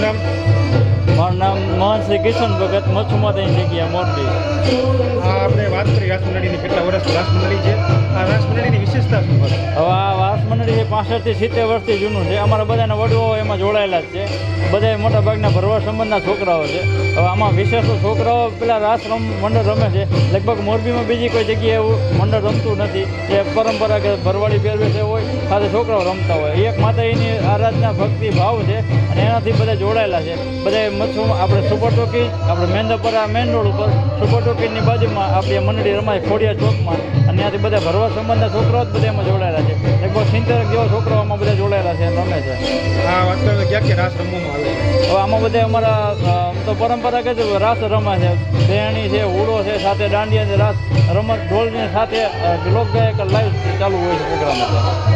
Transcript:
નામ મારું નામ મોહન શ્રી કિશન ભગત મચુમાતાની જગ્યા મોરબી. આ આપણે વાત કરી રાસમંડળીની, કેટલા વર્ષ રાસમંડળી છે? આ રાસમંડળીની વિશેષતા શું પાસઠથી સિત્તેર વર્ષથી જૂનું છે. અમારા બધાના વડવાઓ એમાં જોડાયેલા જ છે. બધા મોટા ભાગના ભરવા સંબંધના છોકરાઓ છે. હવે આમાં વિશેષ છોકરાઓ પેલા રાસ રમ મંડળ રમે છે. લગભગ મોરબીમાં બીજી કોઈ જગ્યાએ એવું મંડળ રમતું નથી. જે પરંપરાગત ભરવાડી પહેરવે હોય, સાથે છોકરાઓ રમતા હોય. એક માતા એની આરાધના ભક્તિ ભાવ છે અને એનાથી બધા જોડાયેલા છે. બધા મચ્છુ આપણે સુપર ટોકી, આપણે મેંદપરા મેન રોડ ઉપર સુપર ટોકીજની બાજુમાં આપણી મંડળી રમાય ખોડિયા ચોકમાં. અને ત્યાંથી બધા ભરવા સંબંધના છોકરાઓ જ બધા એમાં જોડાયેલા છે. લગભગ સિત્તેર જેવા છોકરાઓમાં બધા જોડાયેલા છે રમે છે. હા અત્યારે ક્યાં ક્યાં રાસ રમવામાં આવે હવે આમાં બધા અમારા તો પરંપરાગત રાસ રમે છે. બેણી છે હુડો છે સાથે દાંડિયા છે રાસ રમત ઢોલની સાથે લોકગાયક લાઈવ ચાલુ હોય છે પ્રોગ્રામ